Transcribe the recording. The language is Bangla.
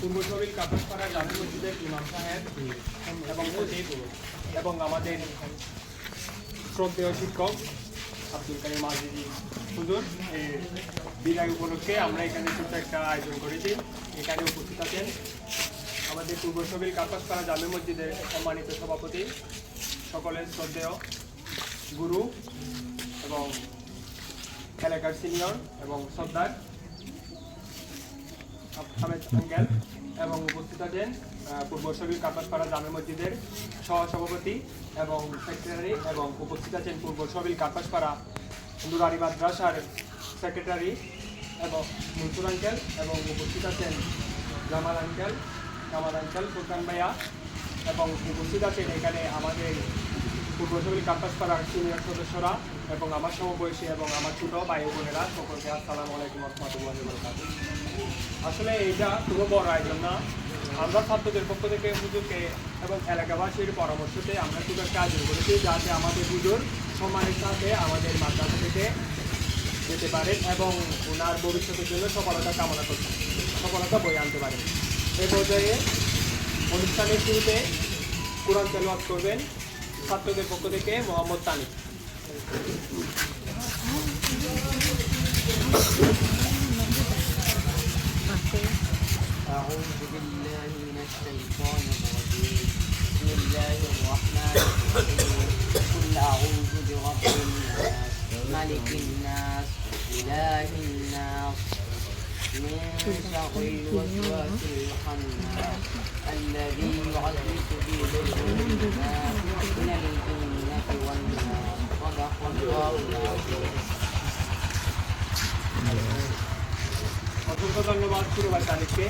পূর্ব শরীর কাপাসপাড়া জামে মসজিদের ইমাম সাহেব এবং এবং আমাদের শ্রদ্ধেয় শিক্ষক আব্দুল কারিম আজিজি হুজুর। বিদায় উপলক্ষে আমরা এখানে ছোট্ট একটা আয়োজন করেছি। এখানে উপস্থিত আছেন আমাদের পূর্ব শরীর কাপাসপাড়া জামে মসজিদের সম্মানিত সভাপতি, সকলের শ্রদ্ধেয় গুরু এবং এলাকার সিনিয়র এবং সর্দার আঙ্কেল এবং উপস্থিত আছেন পূর্ব শরীর কাপাসপাড়া জামে মসজিদের সহসভাপতি এবং সেক্রেটারি এবং উপস্থিত আছেন পূর্ব শরীর কাপাসপাড়া নুরারি মাদ্রাসার সেক্রেটারি এবং মনসুর আঙ্কেল এবং উপস্থিত আছেন জামাল আঙ্কেল জামাল আঙ্কেল, সুলতান ভাইয়া এবং উপস্থিত আছেন এখানে আমাদের পূর্ব শরীর কাপাসপাড়ার সিনিয়র সদস্যরা এবং আমার সমবয়সী এবং আমার ছোট ভাই বোনেরা সকলকে আসসালামু আলাইকুম রহমতুল্লাহ আসলে এটা কোনো বড় আয়োজন না। আমরা ছাত্রদের পক্ষ থেকে হুজুরকে এবং এলাকাবাসীর পরামর্শতে আমরা শুধু একটা আয়োজন করেছি যাতে আমাদের হুজুর সম্মানের সাথে আমাদের মাদ্রাসা থেকে যেতে পারেন এবং ওনার ভবিষ্যতের জন্য সফলতা কামনা করতে সফলতা বয়ে আনতে পারেন এ পর্যায়ে অনুষ্ঠানের শুরুতে কোরআন তেলাওয়াত করবেন। ছাত্রদের পক্ষ থেকে মোহাম্মদ তানিক أعوذ بالله من الشيطان الرجيم بسم الله الرحمن الرحيم قل أعوذ برب الناس ملك الناس إله الناس من شر الوسواس الخناس الذي يعزف في صدور الناس অসংখ্য ধন্যবাদ শুরু ভাই তারিখকে